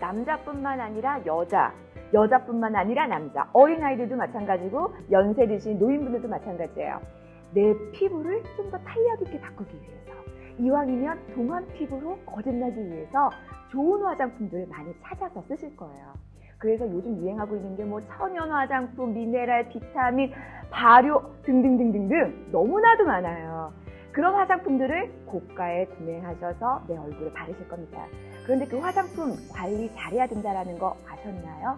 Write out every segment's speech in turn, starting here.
남자뿐만 아니라 여자, 여자뿐만 아니라 남자, 어린아이들도 마찬가지고 연세 드신 노인분들도 마찬가지예요. 내 피부를 좀 더 탄력 있게 바꾸기 위해서 이왕이면 동안 피부로 거듭나기 위해서 좋은 화장품들을 많이 찾아서 쓰실 거예요. 그래서 요즘 유행하고 있는 게 뭐 천연 화장품, 미네랄, 비타민, 발효 등등등등등 너무나도 많아요. 그런 화장품들을 고가에 구매하셔서 내 얼굴에 바르실 겁니다. 그런데 그 화장품 관리 잘해야 된다는 거 아셨나요?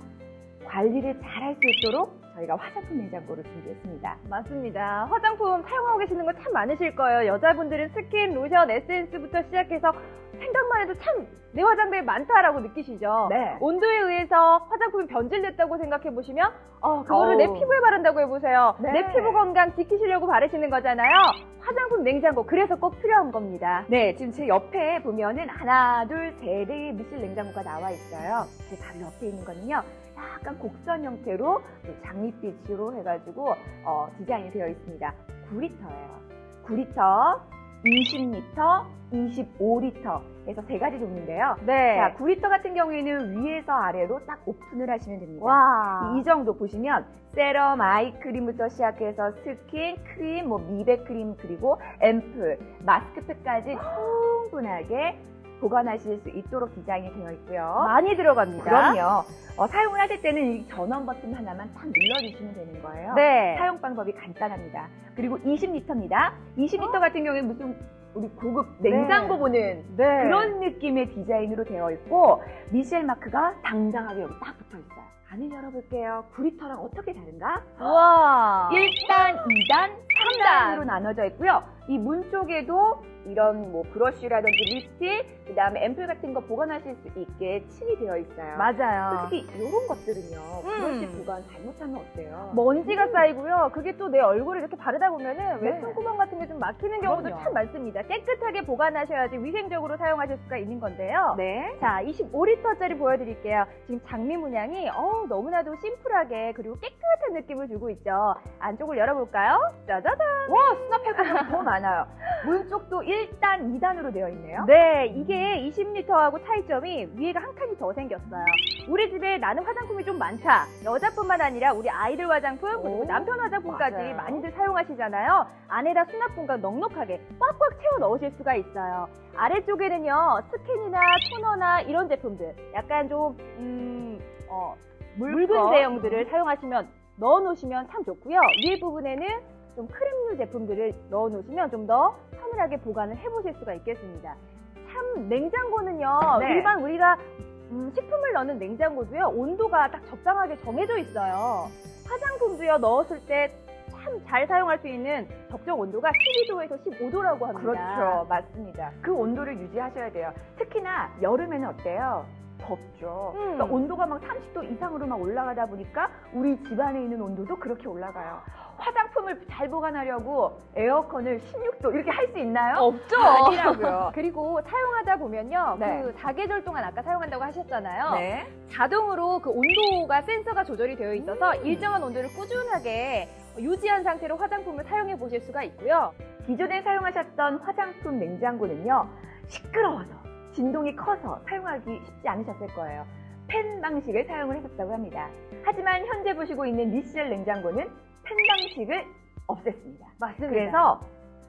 관리를 잘할 수 있도록 저희가 화장품 냉장고를 준비했습니다. 맞습니다. 화장품 사용하고 계시는 거 참 많으실 거예요. 여자분들은 스킨, 로션, 에센스부터 시작해서 생각만 해도 참 내 화장대에 많다라고 느끼시죠? 네. 온도에 의해서 화장품이 변질됐다고 생각해 보시면 어, 그거를 내. 피부에 바른다고 해보세요. 네. 내 피부 건강 지키시려고 바르시는 거잖아요. 화장품 냉장고 그래서 꼭 필요한 겁니다. 네, 지금 제 옆에 보면은 하나, 둘, 세 대의 미실 냉장고가 나와 있어요. 제 바로 옆에 있는 거는요, 약간 곡선 형태로 또 장밋빛으로 해가지고 어, 디자인이 되어 있습니다. 9리터예요. 9리터, 20리터, 25리터 해서 세 가지 종류인데요. 네. 자, 9리터 같은 경우에는 위에서 아래로 딱 오픈을 하시면 됩니다. 와. 이 정도 보시면 세럼, 아이크림부터 시작해서 스킨, 크림, 뭐 미백 크림 그리고 앰플, 마스크팩까지 충분하게 보관하실 수 있도록 디자인이 되어 있고요. 많이 들어갑니다. 그럼요. 어, 사용을 하실 때는 이 전원 버튼 하나만 탁 눌러주시면 되는 거예요. 네. 사용 방법이 간단합니다. 그리고 20리터입니다. 20리터 같은 경우에 무슨 우리 고급 냉장고 네. 보는 네. 그런 느낌의 디자인으로 되어 있고 미셸 마크가 당당하게 여기 딱 붙어 있어요. 안을 열어볼게요. 9리터랑 어떻게 다른가? 와. 1단, 2단, 3단으로 3단. 나눠져 있고요. 이 문 쪽에도 이런 뭐 브러쉬라든지 립스틱, 그 다음에 앰플 같은 거 보관하실 수 있게 칠이 되어 있어요. 맞아요. 솔직히 이런 것들은요. 음. 브러쉬 보관 잘못하면 어때요? 먼지가 쌓이고요. 그게 또 내 얼굴에 이렇게 바르다 보면은 네. 외투 구멍 같은 게 좀 막히는 경우도 그럼요. 참 많습니다. 깨끗하게 보관하셔야지 위생적으로 사용하실 수가 있는 건데요. 네. 자, 25리터짜리 보여드릴게요. 지금 장미 문양이 어우, 너무나도 심플하게 그리고 깨끗한 느낌을 주고 있죠. 안쪽을 열어볼까요? 짜자잔! 와, 수납할 거더 많 아요. 문 쪽도 1단, 2단으로 되어 있네요. 네, 이게 20리터하고 차이점이 위에가 한 칸이 더 생겼어요. 우리 집에 나는 화장품이 좀 많다. 여자뿐만 아니라 우리 아이들 화장품, 그리고 오, 남편 화장품까지 맞아요. 많이들 사용하시잖아요. 안에다 수납 공간 넉넉하게 꽉꽉 채워 넣으실 수가 있어요. 아래쪽에는요, 스킨이나 토너나 이런 제품들, 약간 좀, 음, 어, 묽은 제형들을 사용하시면 넣어놓으시면 참 좋고요. 위에 부분에는 좀 크림류 제품들을 넣어 놓으시면 좀 더 서늘하게 보관을 해 보실 수가 있겠습니다. 참 냉장고는요 네. 일반 우리가 음, 식품을 넣는 냉장고도요 온도가 딱 적당하게 정해져 있어요. 화장품도요 넣었을 때 참 잘 사용할 수 있는 적정 온도가 12도에서 15도라고 합니다. 그렇죠. 맞습니다. 그 온도를 유지하셔야 돼요. 특히나 여름에는 어때요? 덥죠. 음. 그러니까 온도가 막 30도 이상으로 막 올라가다 보니까 우리 집 안에 있는 온도도 그렇게 올라가요. 화장품을 잘 보관하려고 에어컨을 16도 이렇게 할 수 있나요? 없죠. 아니라고요. 그리고 사용하다 보면요, 네. 그 사계절 동안 아까 사용한다고 하셨잖아요. 네. 자동으로 그 온도가 센서가 조절이 되어 있어서 음. 일정한 온도를 꾸준하게 유지한 상태로 화장품을 사용해 보실 수가 있고요. 기존에 사용하셨던 화장품 냉장고는요, 시끄러워서, 진동이 커서 사용하기 쉽지 않으셨을 거예요. 팬 방식을 사용을 했었다고 합니다. 하지만 현재 보시고 있는 미셸 냉장고는 팬 방식을 없앴습니다. 맞습니다. 그래서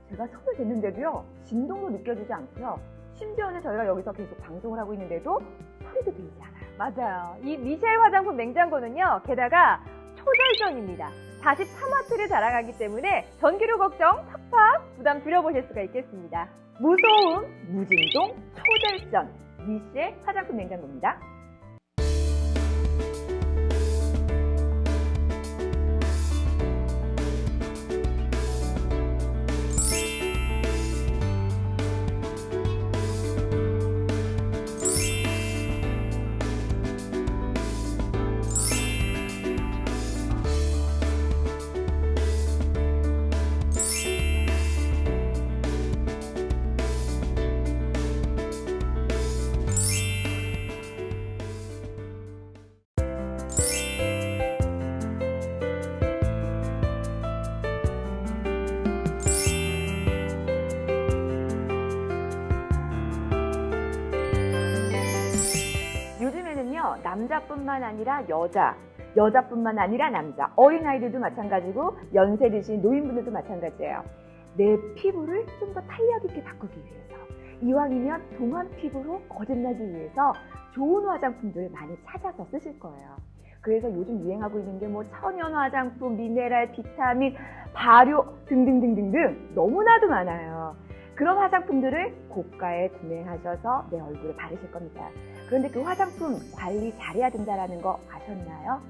제가 손을 댔는데도요, 진동도 느껴지지 않고요. 심지어는 저희가 여기서 계속 방송을 하고 있는데도 소리도 들리지 않아요. 맞아요. 이 미셸 화장품 냉장고는요, 게다가 초절전입니다. 43와트를 자랑하기 때문에 전기료 걱정 팍팍 부담 줄여보실 수가 있겠습니다. 무소음, 무진동, 초절전, 미셸 화장품 냉장고입니다. 남자뿐만 아니라 여자, 여자뿐만 아니라 남자, 어린아이들도 마찬가지고 연세 드신 노인분들도 마찬가지예요. 내 피부를 좀 더 탄력 있게 바꾸기 위해서 이왕이면 동안 피부로 거듭나기 위해서 좋은 화장품들을 많이 찾아서 쓰실 거예요. 그래서 요즘 유행하고 있는 게 뭐 천연 화장품, 미네랄, 비타민, 발효 등등등등등 너무나도 많아요. 그런 화장품들을 고가에 구매하셔서 내 얼굴에 바르실 겁니다. 그런데 그 화장품 관리 잘해야 된다는 거 아셨나요?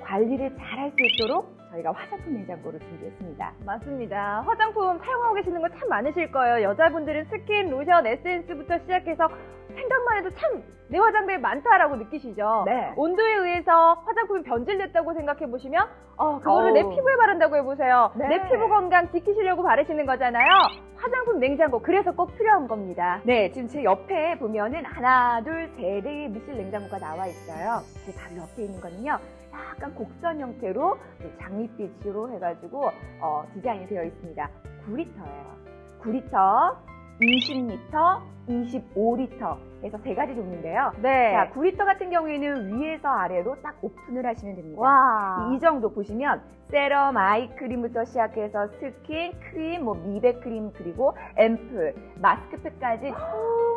관리를 잘할 수 있도록 저희가 화장품 냉장고를 준비했습니다. 맞습니다. 화장품 사용하고 계시는 거 참 많으실 거예요. 여자분들은 스킨, 로션, 에센스부터 시작해서 생각만 해도 참 내 화장대에 많다라고 느끼시죠? 네. 온도에 의해서 화장품이 변질됐다고 생각해 보시면 어, 그거를 내 어우. 피부에 바른다고 해보세요. 네. 내 피부 건강 지키시려고 바르시는 거잖아요. 화장품 냉장고 그래서 꼭 필요한 겁니다. 네, 지금 제 옆에 보면은 하나, 둘, 세 대의 미실 냉장고가 나와 있어요. 제 바로 옆에 있는 거는요, 약간 곡선 형태로 또 장밋빛으로 해가지고 어, 디자인이 되어 있습니다. 9리터예요. 9리터, 20리터, 25리터 해서 세 가지 종류인데요. 네. 자, 9리터 같은 경우에는 위에서 아래로 딱 오픈을 하시면 됩니다. 와. 이 정도 보시면 세럼, 아이크림부터 시작해서 스킨, 크림, 뭐 미백 크림 그리고 앰플, 마스크팩까지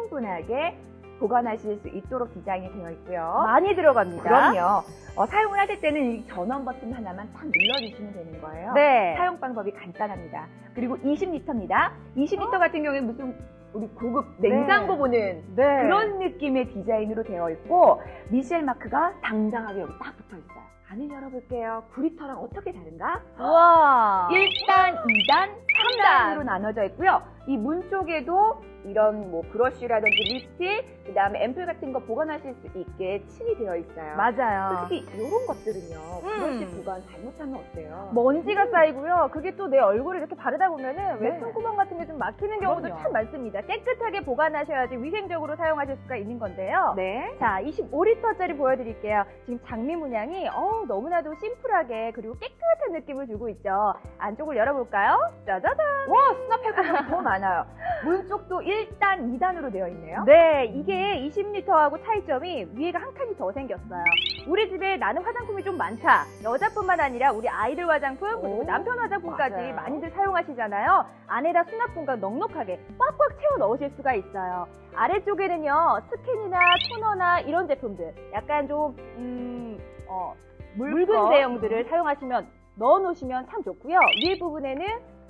충분하게 보관하실 수 있도록 디자인이 되어 있고요. 많이 들어갑니다. 그럼요. 어, 사용을 하실 때는 이 전원 버튼 하나만 딱 눌러주시면 되는 거예요. 네. 사용 방법이 간단합니다. 그리고 20리터입니다. 20리터 같은 경우에 무슨 우리 고급 냉장고 네. 보는 네. 그런 느낌의 디자인으로 되어 있고 미셸 마크가 당당하게 여기 딱 붙어 있어요. 안을 열어볼게요. 9리터랑 어떻게 다른가? 와. 1단, 2단, 3단으로 3단. 나눠져 있고요. 이 문 쪽에도 이런 뭐 브러쉬라든지 립스틱, 그 다음에 앰플 같은 거 보관하실 수 있게 칠이 되어 있어요. 맞아요. 솔직히 이런 것들은요. 음. 브러쉬 보관 잘못하면 어때요? 먼지가 쌓이고요. 그게 또 내 얼굴에 이렇게 바르다 보면은 네. 외투 구멍 같은 게 좀 막히는 경우도 그럼요. 참 많습니다. 깨끗하게 보관하셔야지 위생적으로 사용하실 수가 있는 건데요. 네. 자, 25리터짜리 보여드릴게요. 지금 장미 문양이 어우, 너무나도 심플하게 그리고 깨끗한 느낌을 주고 있죠. 안쪽을 열어볼까요? 짜자잔! 와, 수납할 더 많아요. 문 쪽도 1 단, 2단으로 되어 있네요. 네, 이게 20리터하고 차이점이 위에가 한 칸이 더 생겼어요. 우리 집에 나는 화장품이 좀 많다. 여자뿐만 아니라 우리 아이들 화장품, 그리고 오, 남편 화장품까지 맞아요. 많이들 사용하시잖아요. 안에다 수납 공간 넉넉하게 꽉꽉 채워 넣으실 수가 있어요. 아래쪽에는요, 스킨이나 토너나 이런 제품들, 약간 좀, 음, 어, 묽은 제형들을 사용하시면 넣어 놓으시면 참 좋고요. 위에 부분에는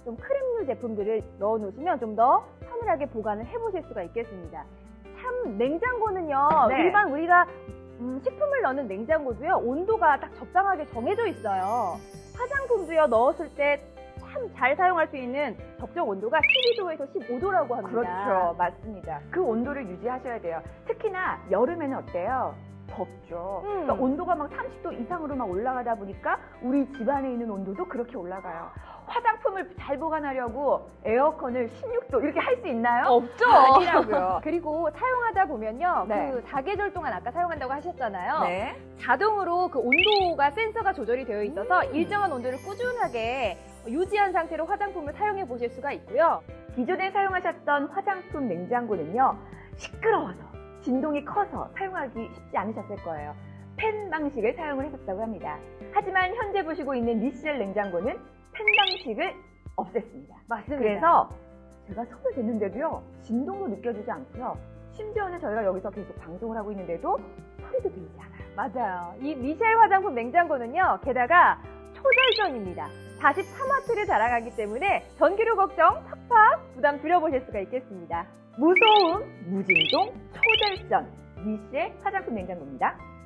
좀 크림류 제품들을 넣어 놓으시면 좀 더 서늘하게 보관을 해 보실 수가 있겠습니다. 참 냉장고는요. 네. 일반 우리가 음, 식품을 넣는 냉장고도요. 온도가 딱 적당하게 정해져 있어요. 화장품도요. 넣었을 때 참 잘 사용할 수 있는 적정 온도가 12도에서 15도라고 합니다. 그렇죠. 맞습니다. 그 온도를 유지하셔야 돼요. 특히나 여름에는 어때요? 덥죠. 음. 그러니까 온도가 막 30도 이상으로 막 올라가다 보니까 우리 집 안에 있는 온도도 그렇게 올라가요. 화장품을 잘 보관하려고 에어컨을 16도 이렇게 할 수 있나요? 없죠. 아니라고요. 그리고 사용하다 보면요. 네. 그 사계절 동안 아까 사용한다고 하셨잖아요. 네. 자동으로 그 온도가 센서가 조절이 되어 있어서 음. 일정한 온도를 꾸준하게 유지한 상태로 화장품을 사용해 보실 수가 있고요. 기존에 사용하셨던 화장품 냉장고는요, 시끄러워서, 진동이 커서 사용하기 쉽지 않으셨을 거예요. 팬 방식을 사용을 했었다고 합니다. 하지만 현재 보시고 있는 미셸 냉장고는 팬 방식을 없앴습니다. 맞습니다. 그래서 제가 손을 댔는데도요, 진동도 느껴지지 않고요. 심지어는 저희가 여기서 계속 방송을 하고 있는데도 소리도 들리지 않아요. 맞아요. 이 미셸 화장품 냉장고는요. 게다가 초절전입니다. 43와트를 자랑하기 때문에 전기료 걱정 팍팍 부담 줄여보실 수가 있겠습니다. 무소음, 무진동, 초절전, 미셸 화장품 냉장고입니다.